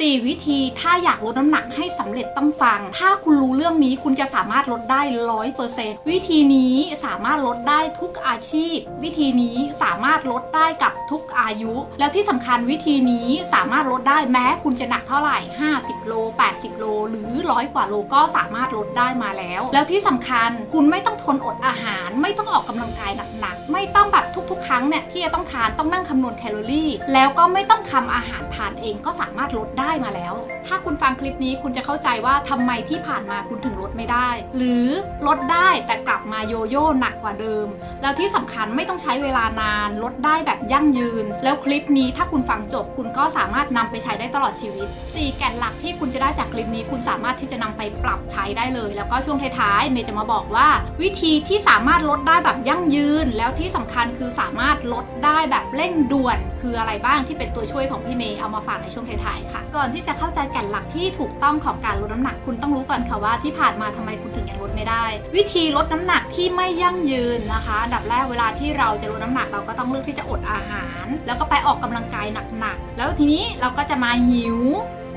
4 วิธีถ้าอยากลดน้ำหนักให้สำเร็จต้องฟัง ถ้าคุณรู้เรื่องนี้คุณจะสามารถลดได้ร้อยเปอร์เซนต์วิธีนี้สามารถลดได้ทุกอาชีพ วิธีนี้สามารถลดได้กับทุกอายุ แล้วที่สำคัญวิธีนี้สามารถลดได้แม้คุณจะหนักเท่าไหร่ 50 โล 80 โล หรือร้อยกว่าโลก็สามารถลดได้มาแล้ว แล้วที่สำคัญคุณไม่ต้องทนอดอาหาร ไม่ต้องออกกำลังกายหนักๆไม่ต้องแบบทุก ๆ ครั้งเนี่ยที่จะต้องทานต้องนั่งคำนวณแคลอรี่ แล้วก็ไม่ต้องทำอาหารทานเองก็สามารถลดได้ได้มาแล้ว ถ้าคุณฟังคลิปนี้คุณจะเข้าใจว่าทำไมที่ผ่านมาคุณถึงลดไม่ได้ หรือลดได้แต่กลับมาโยโย่หนักกว่าเดิม แล้วที่สำคัญไม่ต้องใช้เวลานาน ลดได้แบบยั่งยืน แล้วคลิปนี้ถ้าคุณฟังจบ คุณก็สามารถนำไปใช้ได้ตลอดชีวิต 4 แก่นหลักที่คุณจะได้จากคลิปนี้คุณสามารถที่จะนำไปปรับใช้ได้เลย แล้วก็ช่วงท้ายๆเมย์จะมาบอกว่า วิธีที่สามารถลดได้แบบยั่งยืน แล้วที่สำคัญคือสามารถลดได้แบบเร่งด่วน คืออะไรบ้างที่เป็นตัวช่วยของพี่เมย์เอามาฝากในช่วงท้ายๆค่ะก่อนที่จะเข้าใจแก่นหลักที่ถูกต้องของการลดน้ำหนักคุณต้องรู้ก่อนค่ะว่าที่ผ่านมาทำไมคุณถึงยังลดไม่ได้ วิธีลดน้ำหนักที่ไม่ยั่งยืนนะคะดับแรกเวลาที่เราจะลดน้ำหนักเราก็ต้องเลือกที่จะอดอาหาร แล้วก็ไปออกกำลังกายหนักๆแล้วทีนี้เราก็จะมาหิว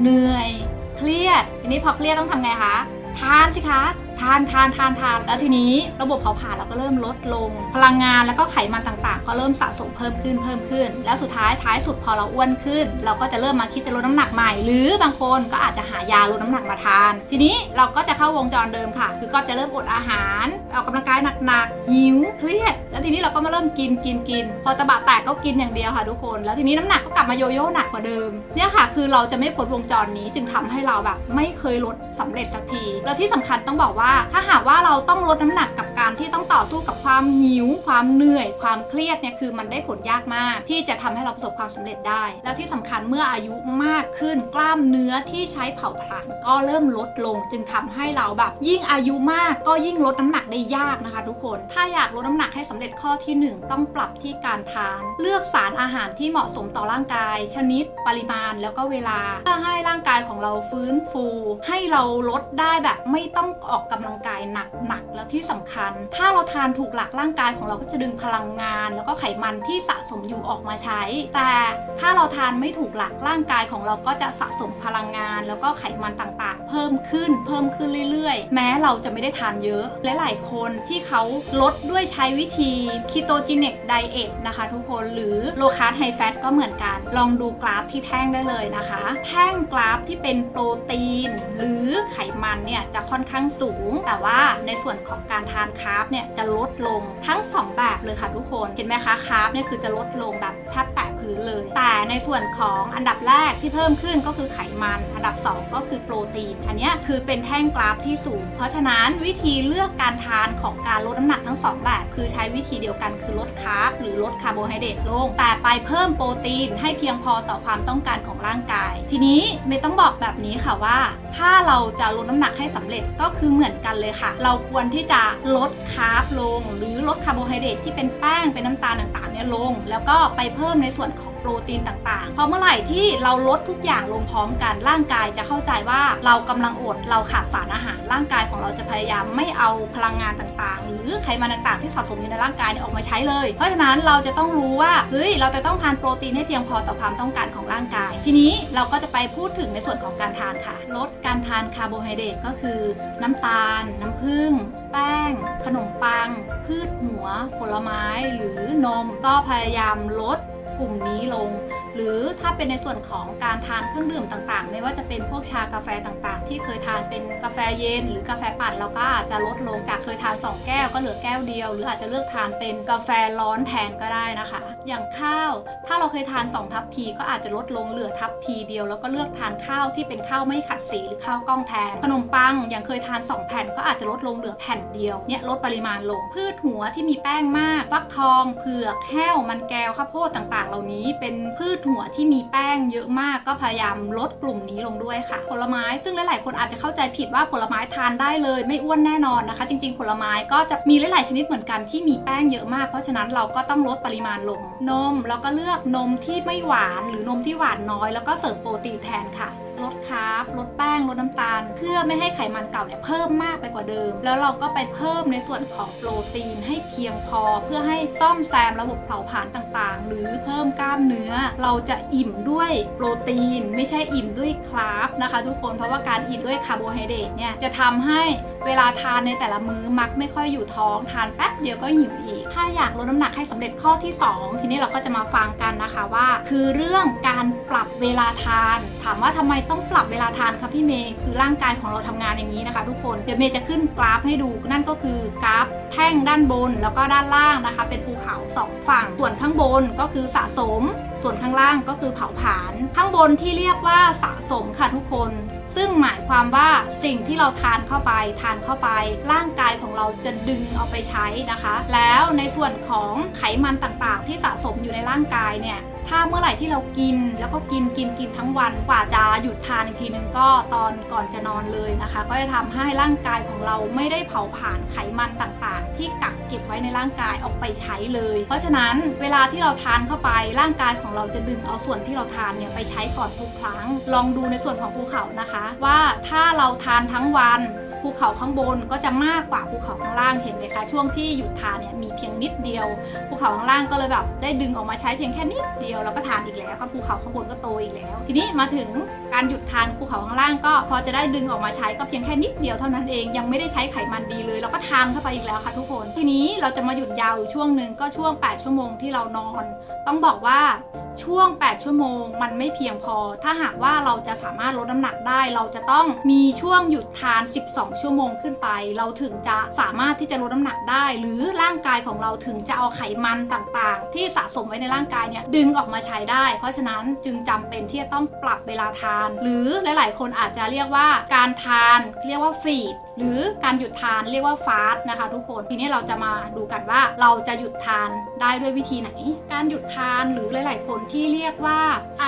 เหนื่อย เครียด ทีนี้พอเครียดต้องทำไงคะทานสิคะ ทานทานทานทานแล้วทีนี้ระบบเผาผลาญเราก็เริ่มลดลง พลังงานแล้วก็ไขมันต่างๆ ก็เริ่มสะสมเพิ่มขึ้นเพิ่มขึ้น แล้วสุดท้ายท้ายสุดพอเราอ้วนขึ้น เราก็จะเริ่มมาคิดจะลดน้ำหนักใหม่ หรือบางคนก็อาจจะหายาลดน้ำหนักมาทาน ทีนี้เราก็จะเข้าวงจรเดิมค่ะ คือก็จะเริ่มอดอาหารออกกำลังกายหนักๆหิวเครียด แล้วทีนี้เราก็มาเริ่มกินกินกิน พอตะบะแตกก็กินอย่างเดียวค่ะทุกคน แล้วทีนี้น้ำหนักก็กลับมาโยโย่หนักกว่าเดิมเนี่ยค่ะ คือเราจะไม่พ้นวงจรนี้จึงทำให้เราแบบไม่เคยลดสำเร็จสักที แล้วที่สำคัญต้องบอกว่าถ้าหากว่าเราต้องลดน้ำหนักกับการที่ต้องต่อสู้กับความหิว ความเหนื่อย ความเครียดเนี่ยคือมันได้ผลยากมาก ที่จะทำให้เราประสบความสำเร็จได้ แล้วที่สำคัญเมื่ออายุมากขึ้นกล้ามเนื้อที่ใช้เผาผลาญก็เริ่มลดลง จึงทำให้เราแบบ ยิ่งอายุมากก็ยิ่งลดน้ำหนักได้ยากนะคะ ทุกคน ถ้าอยากลดน้ำหนักให้สำเร็จข้อที่หนึ่งต้องปรับที่การทาน เลือกสารอาหารที่เหมาะสมต่อร่างกาย ชนิด ปริมาณแล้วก็เวลาเพื่อให้ร่างกายของเราฟื้นฟู ให้เราลดได้แบบไม่ต้องออกกำลังกายหนักๆแล้วที่สำคัญ ถ้าเราทานถูกหลักร่างกายของเราก็จะดึงพลังงาน แล้วก็ไขมันที่สะสมอยู่ออกมาใช้ แต่ถ้าเราทานไม่ถูกหลักร่างกายของเราก็จะสะสมพลังงาน แล้วก็ไขมันต่างๆ เพิ่มขึ้น เพิ่มขึ้นเรื่อยๆ แม้เราจะไม่ได้ทานเยอะและหลายคนที่เขาลดด้วยใช้วิธี ketogenic diet นะคะ ทุกคนหรือ low carb high fat ก็เหมือนกัน ลองดูกราฟที่แท่งได้เลยนะคะ แท่งกราฟที่เป็นโปรตีน หรือไขมันเนี่ยจะค่อนข้างสูงแต่ว่าในส่วนของการทานคาร์บเนี่ยจะลดลงทั้ง 2 แบบเลยค่ะทุกคน เห็นไหมคะคาร์บเนี่ยคือจะลดลงแบบแทบแตะพื้นเลย แต่ในส่วนของอันดับแรกที่เพิ่มขึ้นก็คือไขมัน อันดับ 2 ก็คือโปรตีน อันนี้คือเป็นแท่งกราฟที่สูง เพราะฉะนั้นวิธีเลือกการทานของการลดน้ำหนักทั้ง 2 แบบ คือใช้วิธีเดียวกันคือลดคาร์บหรือลดคาร์โบไฮเดรตลง แต่ไปเพิ่มโปรตีนให้เพียงพอต่อความต้องการของร่างกาย ทีนี้ไม่ต้องบอกแบบนี้ค่ะว่าถ้าเราจะลดน้ำหนักให้สำเร็จก็คือเหมือนกันเลยค่ะ เราควรที่จะลดคาร์บลง หรือลดคาร์โบไฮเดรตที่เป็นแป้งเป็นน้ำตาลต่างๆเนี่ยลง แล้วก็ไปเพิ่มในส่วนของโปรตีนต่างๆพราะเมื่อไหร่ที่เราลดทุกอย่างลงพร้อมกันร่างกายจะเข้าใจว่าเรากำลังอดเราขาดสารอาหาร ร่างกายของเราจะพยายามไม่เอาพลังงานต่างๆ หรือไขมันต่างๆ ที่สะสมอยู่ในร่างกายเนี่ยออกมาใช้เลย เพราะฉะนั้นเราจะต้องรู้ว่าเฮ้ยเราจะต้องทานโปรตีนให้เพียงพอต่อความต้องการของร่างกาย ทีนี้เราก็จะไปพูดถึงในส่วนของการทานค่ะ ลดการทานคาร์โบไฮเดรตก็คือ น้ำตาล น้ำผึ้งแป้ง ขนมปัง พืชหัว ผลไม้หรือนมก็พยายามลด กลุ่มนี้ลงหรือถ้าเป็นในส่วนของการทานเครื่องดื่มต่างๆ ไม่ว่าจะเป็นพวกชากาแฟต่างๆ ที่เคยทานเป็นกาแฟเย็น หรือกาแฟปั่นเราก็อาจจะลดลงจากเคยทาน 2 แก้วก็เหลือแก้วเดียว หรืออาจจะเลือกทานเป็นกาแฟร้อนแทนก็ได้นะคะ อย่างข้าว ถ้าเราเคยทาน 2 ทัพพีก็อาจจะลดลงเหลือทัพพีเดียว แล้วก็เลือกทานข้าวที่เป็นข้าวไม่ขัดสีหรือข้าวกล้องแทน ขนมปังอย่างเคยทาน 2 แผ่นก็อาจจะลดลงเหลือแผ่นเดียวเนี่ยลดปริมาณลงพืชหัวที่มีแป้งมากฟักทอง เผือกแห้วมันแก้วข้าวโพดต่างๆ เหล่านี้เป็นพืชหัวที่มีแป้งเยอะมากก็พยายามลดกลุ่มนี้ลงด้วยค่ะ ผลไม้ซึ่งหลายๆคนอาจจะเข้าใจผิดว่าผลไม้ทานได้เลย ไม่อ้วนแน่นอนนะคะ จริง ๆ ผลไม้ก็จะมีหลายๆชนิดเหมือนกันที่มีแป้งเยอะมาก เพราะฉะนั้นเราก็ต้องลดปริมาณลง นมเราก็เลือกนมที่ไม่หวาน หรือนมที่หวานน้อย แล้วก็เสริมโปรตีนแทนค่ะ ลดคาร์บลดแป้งลดน้ำตาล เพื่อไม่ให้ไขมันเก่าเนี่ยเพิ่มมากไปกว่าเดิม แล้วเราก็ไปเพิ่มในส่วนของโปรตีนให้เพียงพอ เพื่อให้ซ่อมแซมระบบเผาผลาญต่างๆ หรือเพิ่มกล้ามเนื้อ เราจะอิ่มด้วยโปรตีน ไม่ใช่อิ่มด้วยคาร์บนะคะ ทุกคนเพราะว่าการอิ่มด้วยคาร์โบไฮเดรตเนี่ยจะทำให้เวลาทานในแต่ละมื้อมักไม่ค่อยอยู่ท้องทานแป๊บเดียวก็หิวอีก ถ้าอยากลดน้ำหนักให้สำเร็จข้อที่ 2 ทีนี้เราก็จะมาฟังกันนะคะว่า คือเรื่องการปรับเวลาทาน ถามว่าทำไมต้องปรับเวลาทานคะพี่เมย์คือร่างกายของเราทำงานอย่างนี้นะคะ ทุกคนเดี๋ยวเมย์จะขึ้นกราฟให้ดูนั่นก็คือกราฟแท่งด้านบนแล้วก็ด้านล่างนะคะ เป็นภูเขาสองฝั่ง ส่วนข้างบนก็คือสะสม ส่วนข้างล่างก็คือเผาผลาญข้างบนที่เรียกว่าสะสมค่ะทุกคนซึ่งหมายความว่าสิ่งที่เราทานเข้าไปทานเข้าไป ร่างกายของเราจะดึงเอาไปใช้นะคะ แล้วในส่วนของไขมันต่างๆ ที่สะสมอยู่ในร่างกายเนี่ย ถ้าเมื่อไหร่ที่เรากินแล้วก็กินกินกินทั้งวันกว่าจะหยุดทานอีกทีนึงก็ตอนก่อนจะนอนเลยนะคะ ก็จะทำให้ร่างกายของเราไม่ได้เผาผลาญไขมันต่างๆ ที่กักเก็บไว้ในร่างกายออกไปใช้เลย เพราะฉะนั้นเวลาที่เราทานเข้าไปร่างกายของเราจะดึงเอาส่วนที่เราทานเนี่ยไปใช้ก่อนทุกครั้ง ลองดูในส่วนของภูเขานะคะ ว่าถ้าเราทานทั้งวัน ภูเขาข้างบนก็จะมากกว่าภูเขาข้างล่างเห็นไหมคะช่วงที่หยุดทานเนี่ยมีเพียงนิดเดียว ภูเขาข้างล่างก็เลยแบบได้ดึงออกมาใช้เพียงแค่นิดเดียวแล้วก็ทานอีกแล้วก็ภูเขาข้างบนก็โตอีกแล้ว ทีนี้มาถึงการหยุดทานภูเขาข้างล่างก็พอจะได้ดึงออกมาใช้ก็เพียงแค่นิดเดียวเท่านั้นเองยังไม่ได้ใช้ไขมันดีเลยเราก็ทานเข้าไปอีกแล้วค่ะทุกคน ทีนี้เราจะมาหยุดยาวอยู่ช่วงหนึ่งก็ช่วง 8 ชั่วโมงที่เรานอน ต้องบอกว่าช่วง 8 ชั่วโมงมันไม่เพียงพอ ถ้าหากว่าเราจะสามารถลดน้ำหนักได้ เราจะต้องมีช่วงหยุดทาน 12ชั่วโมงขึ้นไป เราถึงจะสามารถที่จะลดน้ำหนักได้ หรือร่างกายของเราถึงจะเอาไขมันต่างๆ ที่สะสมไว้ในร่างกายเนี่ยดึงออกมาใช้ได้ เพราะฉะนั้นจึงจำเป็นที่จะต้องปรับเวลาทาน หรือหลาย ๆ คนอาจจะเรียกว่าการทานเรียกว่าฟีด หรือการหยุดทานเรียกว่าฟาสต์นะคะ ทุกคนทีนี้เราจะมาดูกันว่าเราจะหยุดทานได้ด้วยวิธีไหน การหยุดทานหรือหลาย ๆ คนที่เรียกว่า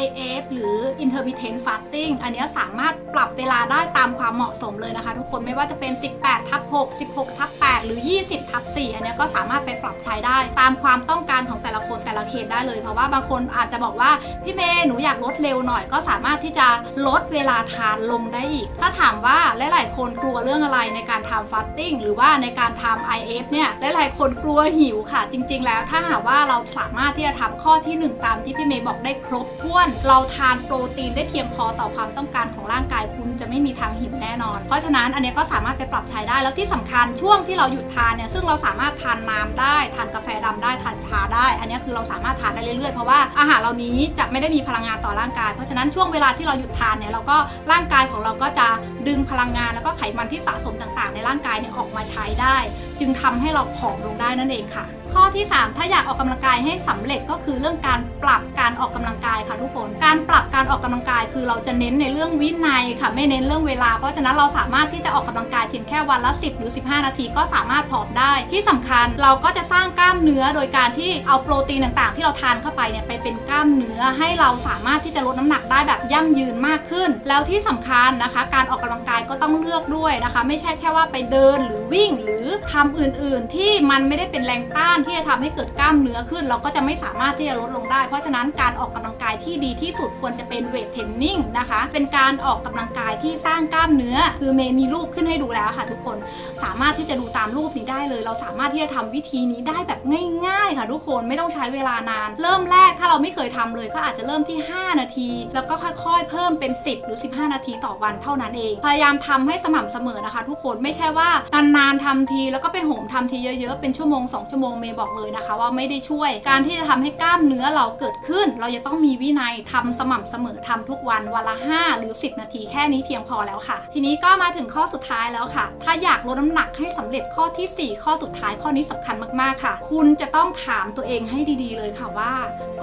IF หรือ intermittent fasting อันนี้สามารถปรับเวลาได้ตามความเหมาะสมเลยนะคะ ทุกคนไม่ว่าจะเป็น 18ทับ6 16ทับ8หรือ 20ทับ4อันนี้ก็สามารถไปปรับใช้ได้ ตามความต้องการของแต่ละคนแต่ละเคสได้เลย เพราะว่าบางคนอาจจะบอกว่าพี่เมย์หนูอยากลดเร็วหน่อยก็สามารถที่จะลดเวลาทานลงได้อีก ถ้าถามว่าหลาย ๆ คนกลัวเรื่องอะไรในการทำ fasting หรือว่าในการทำ IF เนี่ยหลายๆคนกลัวหิวค่ะ จริง ๆ แล้วถ้าหากว่าเราสามารถที่จะทำข้อทีหนึ่1 ตามที่พี่เมย์บอกได้ครบถ้วน เราทานโปรตีนได้เพียงพอต่อความต้องการของร่างกายคุณจะไม่มีทางหิวแน่นอน เพราะฉะนั้นอันนี้ก็สามารถไปปรับใช้ได้แล้วที่สำคัญช่วงที่เราหยุดทานเนี่ยซึ่งเราสามารถทานน้ำได้ทานกาแฟดำได้ทานชาได้ อันนี้คือเราสามารถทานได้เรื่อยๆเพราะว่าอาหารเหล่านี้จะไม่ได้มีพลังงานต่อร่างกาย เพราะฉะนั้นช่วงเวลาที่เราหยุดทานเนี่ยเราก็ร่างกายของเราก็จะดึงพลังงานแล้วก็ไขมันที่สะสมต่างๆ ในร่างกายเนี่ยออกมาใช้ได้ จึงทำให้เราผอมลงได้นั่นเองค่ะ ข้อที่ 3 ถ้าอยากออกกำลังกายให้สำเร็จก็คือเรื่องการปรับการออกกำลังกายค่ะทุกคน การปรับการออกกำลังกายคือเราจะเน้นในเรื่องวินัยค่ะไม่เน้นเรื่องเวลา เพราะฉะนั้นเราสามารถที่จะออกกำลังกายเพียงแค่วันละ 10 หรือ 15 นาทีก็สามารถผอมได้ ที่สำคัญเราก็จะสร้างกล้ามเนื้อโดยการที่เอาโปรตีนต่างๆ ที่เราทานเข้าไปเนี่ยไปเป็นกล้ามเนื้อให้เราสามารถที่จะลดน้ำหนักได้แบบยั่งยืนมากขึ้น แล้วที่สำคัญนะคะ การออกกำลังกายก็ต้องเลือกด้วยนะคะ ไม่ใช่แค่ว่าไปเดินหรือวิ่งหรือทำอื่น ๆ ที่มันไม่ได้เป็นแรงต้านที่จะทำให้เกิดกล้ามเนื้อขึ้น เราก็จะไม่สามารถที่จะลดลงได้ เพราะฉะนั้นการออกกำลังกายที่ดีที่สุดควรจะเป็นเวทเทรนนิ่งนะคะ เป็นการออกกำลังกายที่สร้างกล้ามเนื้อ คือเมย์มีรูปขึ้นให้ดูแล้วค่ะ ทุกคน สามารถที่จะดูตามรูปนี้ได้เลย เราสามารถที่จะทำวิธีนี้ได้แบบง่าย ๆ ค่ะทุกคน ไม่ต้องใช้เวลานาน เริ่มแรกถ้าเราไม่เคยทำเลย ก็อาจจะเริ่มที่ 5 นาที แล้วก็ค่อยๆ เพิ่มเป็น 10 หรือ 15 นาทีต่อวันเท่านั้นเอง พยายามทำให้สม่ำเสมอนะคะ ทุกคน ไม่ใช่ว่านานๆทำที แล้วก็ไปโหมทำทีเยอะๆ เป็นชั่วโมง 2 ชั่วโมงเมย์บอกเลยนะคะ ว่าไม่ได้ช่วย การที่จะทำให้กล้ามเนื้อเราเกิดขึ้น เราจะต้องมีวินัยทำสม่ำเสมอทำทุกวันวันละ 5 หรือ 10 นาทีแค่นี้เพียงพอแล้วค่ะ ทีนี้ก็มาถึงข้อสุดท้ายแล้วค่ะ ถ้าอยากลดน้ำหนักให้สำเร็จข้อทีสี่ 4 ข้อสุดท้ายข้อนี้สำคัญมากๆค่ะ คุณจะต้องถามตัวเองให้ดีๆเลยค่ะว่า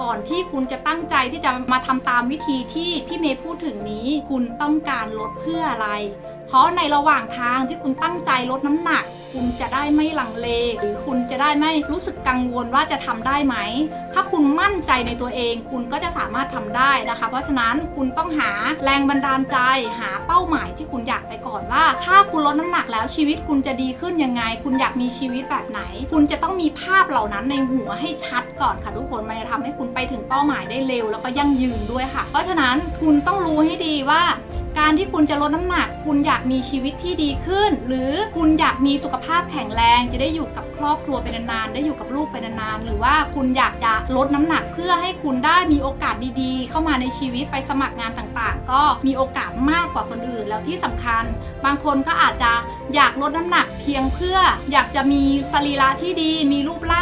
ก่อนที่คุณจะตั้งใจที่จะมาทำตามวิธีที่พี่เมย์พูดถึงนี้ คุณต้องการลดเพื่ออะไร เพราะในระหว่างทางที่คุณตั้งใจลดน้ำหนัก คุณจะได้ไม่ลังเล หรือคุณจะได้ไม่รู้สึกกังวลว่าจะทำได้ไหม ถ้าคุณมั่นใจในตัวเอง คุณก็จะสามารถทำได้นะคะ เพราะฉะนั้นคุณต้องหาแรงบันดาลใจ หาเป้าหมายที่คุณอยากไปก่อนว่า ถ้าคุณลดน้ำหนักแล้วชีวิตคุณจะดีขึ้นยังไง คุณอยากมีชีวิตแบบไหน คุณจะต้องมีภาพเหล่านั้นในหัวให้ชัดก่อนค่ะทุกคนมันจะทำให้คุณไปถึงเป้าหมายได้เร็ว แล้วก็ยั่งยืนด้วยค่ะ เพราะฉะนั้นคุณต้องรู้ให้ดีว่า การที่คุณจะลดน้ำหนัก คุณอยากมีชีวิตที่ดีขึ้น หรือคุณอยากมีสุขภาพแข็งแรง จะได้อยู่กับครอบครัวเป็นนานๆได้อยู่กับลูกเป็นนานๆหรือว่าคุณอยากจะลดน้ำหนักเพื่อให้คุณได้มีโอกาสดีๆ เข้ามาในชีวิตไปสมัครงานต่างๆ ก็มีโอกาสมากกว่าคนอื่นแล้วที่สำคัญ บางคนก็อาจจะอยากลดน้ำหนักเพียงเพื่ออยากจะมีสรีระที่ดีมีรูปร่าง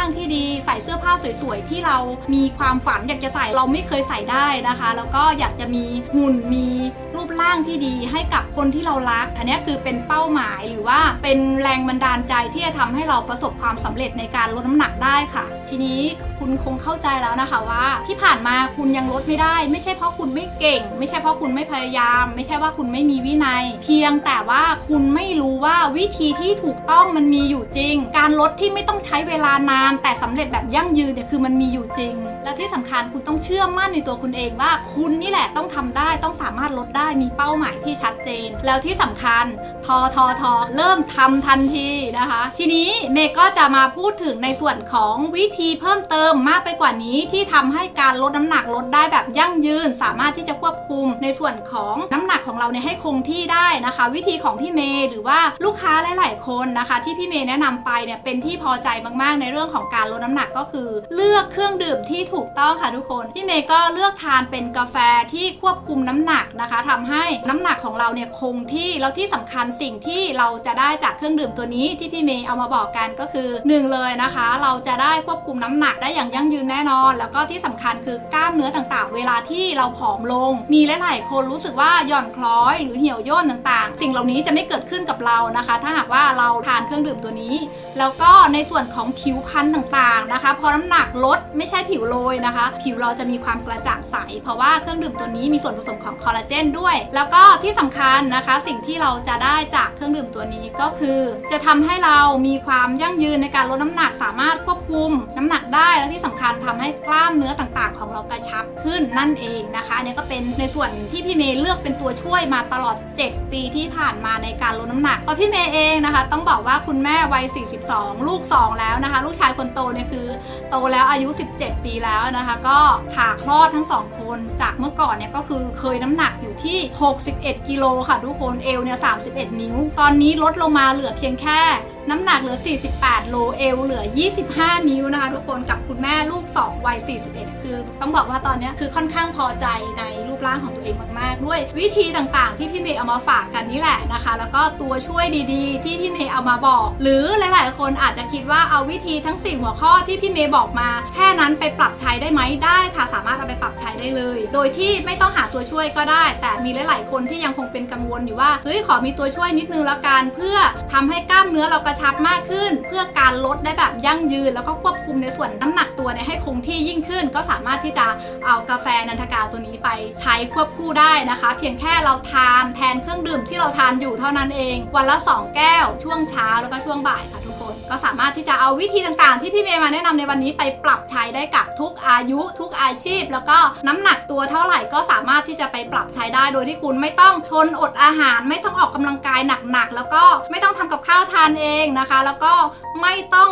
าสวยๆ ที่เรามีความฝันอยากจะใส่เราไม่เคยใส่ได้นะคะ แล้วก็อยากจะมีหุ่นมีรูปร่างที่ดีให้กับคนที่เรารัก อันนี้คือเป็นเป้าหมายหรือว่าเป็นแรงบันดาลใจที่จะทำให้เราประสบความสำเร็จในการลดน้ำหนักได้ค่ะ ทีนี้ คุณคงเข้าใจแล้วนะคะว่า ที่ผ่านมาคุณยังลดไม่ได้ ไม่ใช่เพราะคุณไม่เก่ง ไม่ใช่เพราะคุณไม่พยายาม ไม่ใช่ว่าคุณไม่มีวินัย เพียงแต่ว่าคุณไม่รู้ว่าวิธีที่ถูกต้องมันมีอยู่จริง การลดที่ไม่ต้องใช้เวลานาน แต่สำเร็จแบบยั่งยืนเนี่ยคือมันมีอยู่จริง และที่สำคัญคุณต้องเชื่อมั่นในตัวคุณเองว่า คุณนี่แหละต้องทำได้ต้องสามารถลดได้มีเป้าหมายที่ชัดเจน แล้วที่สำคัญทอทอทอเริ่มทำทันทีนะคะ ทีนี้เมย์ก็จะมาพูดถึงในส่วนของวิธีเพิ่มเติมมากไปกว่านี้ที่ทำให้การลดน้ำหนักลดได้แบบยั่งยืน สามารถที่จะควบคุมในส่วนของน้ำหนักของเราเนี่ยให้คงที่ได้นะคะ วิธีของพี่เมย์หรือว่าลูกค้าหลาย ๆ คนนะคะ ที่พี่เมย์แนะนำไปเนี่ยเป็นที่พอใจมากๆ ในเรื่องของการลดน้ำหนักก็คือ เลือกเครื่องดื่มที่ถูกต้องค่ะทุกคนพี่เมย์ก็เลือกทานเป็นกาแฟที่ควบคุมน้ำหนักนะคะทำให้น้ำหนักของเราเนี่ยคงที่แล้วที่สำคัญสิ่งที่เราจะได้จากเครื่องดื่มตัวนี้ที่พี่เมย์เอามาบอกกันก็คือหนึ่งเลยนะคะ เราจะได้ควบคุมน้ำหนักได้อย่างยั่งยืนแน่นอน แล้วก็ที่สำคัญคือกล้ามเนื้อต่างๆ เวลาที่เราผอมลง มีหลายๆคนรู้สึกว่าหย่อนคล้อยหรือเหี่ยวย่นต่างๆ สิ่งเหล่านี้จะไม่เกิดขึ้นกับเรานะคะ ถ้าหากว่าเราทานเครื่องดื่มตัวนี้ แล้วก็ในส่วนของผิวพรรณต่างๆนะคะพอน้ำหนักลดไม่ใช่ผิวโรยนะคะ ผิวเราจะมีความกระจ่างใส เพราะว่าเครื่องดื่มตัวนี้มีส่วนผสมของคอลลาเจนด้วย แล้วก็ที่สำคัญนะคะ สิ่งที่เราจะได้จากเครื่องดื่มตัวนี้ก็คือ จะทำให้เรามีความยั่งยืนในการลดน้ำหนักสามารถควบคุมน้ำหนักได้และที่สำคัญทำให้กล้ามเนื้อต่างๆ ของเรากระชับขึ้นนั่นเองนะคะอันนี้ก็เป็นในส่วนที่พี่เมย์เลือกเป็นตัวช่วยมาตลอด 7 ปีที่ผ่านมาในการลดน้ำหนักเพราะพี่เมย์เองนะคะ ต้องบอกว่าคุณแม่วัย 42 ลูก 2 แล้วนะคะ ลูกชายคนโตเนี่ยคือ โตแล้วอายุ 17 ปีแล้วนะคะ ก็ผ่าคลอดทั้ง 2 คน จากเมื่อก่อนเนี่ยก็คือเคยน้ำหนักอยู่ที่ 61 กิโลค่ะทุกคนเอวเนี่ย31 นิ้ว ตอนนี้ลดลงมาเหลือเพียงแค่น้ำหนักเหลือ 48 โลเอวเหลือ 25 นิ้วนะคะทุกคนกับคุณแม่ลูก 2 วัย 41 คือต้องบอกว่าตอนนี้คือค่อนข้างพอใจใน ร่างของตัวเองมากๆ ด้วยวิธีต่างๆ ที่พี่เมย์เอามาฝากกันนี่แหละนะคะ แล้วก็ตัวช่วยดีๆ ที่พี่เมย์เอามาบอก หรือหลาย ๆ คนอาจจะคิดว่าเอาวิธีทั้ง 4 หัวข้อที่พี่เมย์บอกมา แค่นั้นไปปรับใช้ได้ไหมได้ค่ะ สามารถเอาไปปรับใช้ได้เลย โดยที่ไม่ต้องหาตัวช่วยก็ได้ แต่มีหลาย ๆ คนที่ยังคงเป็นกังวลอยู่ว่าเฮ้ยขอมีตัวช่วยนิดนึงแล้วกันเพื่อทำให้กล้ามเนื้อเรากระชับมากขึ้น เพื่อการลดได้แบบยั่งยืน แล้วก็ควบคุมในส่วนน้ำหนักตัวเนี่ยให้คงที่ยิ่งขึ้น ก็สามารถที่จะเอากาแฟนันทกาตัวนี้ไปใช้ช้ควบคู่ได้นะคะ เพียงแค่เราทานแทนเครื่องดื่มที่เราทานอยู่เท่านั้นเอง วันละ 2 แก้ว ช่วงเช้าแล้วก็ช่วงบ่ายค่ะทุกคน ก็สามารถที่จะเอาวิธีต่างๆ ที่พี่เมย์มาแนะนำในวันนี้ไปปรับใช้ได้กับทุกอายุ ทุกอาชีพ แล้วก็น้ำหนักตัวเท่าไหร่ก็สามารถที่จะไปปรับใช้ได้โดยที่คุณไม่ต้องทนอดอาหาร ไม่ต้องออกกำลังกายหนักๆแล้วก็ไม่ต้องทำกับข้าวทานเองนะคะ แล้วก็ไม่ต้อง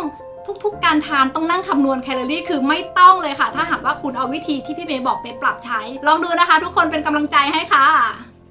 ทุกๆ การทานต้องนั่งคำนวณแคลอรี่คือไม่ต้องเลยค่ะ ถ้าหากว่าคุณเอาวิธีที่พี่เมย์บอกไปปรับใช้ ลองดูนะคะ ทุกคนเป็นกำลังใจให้ค่ะ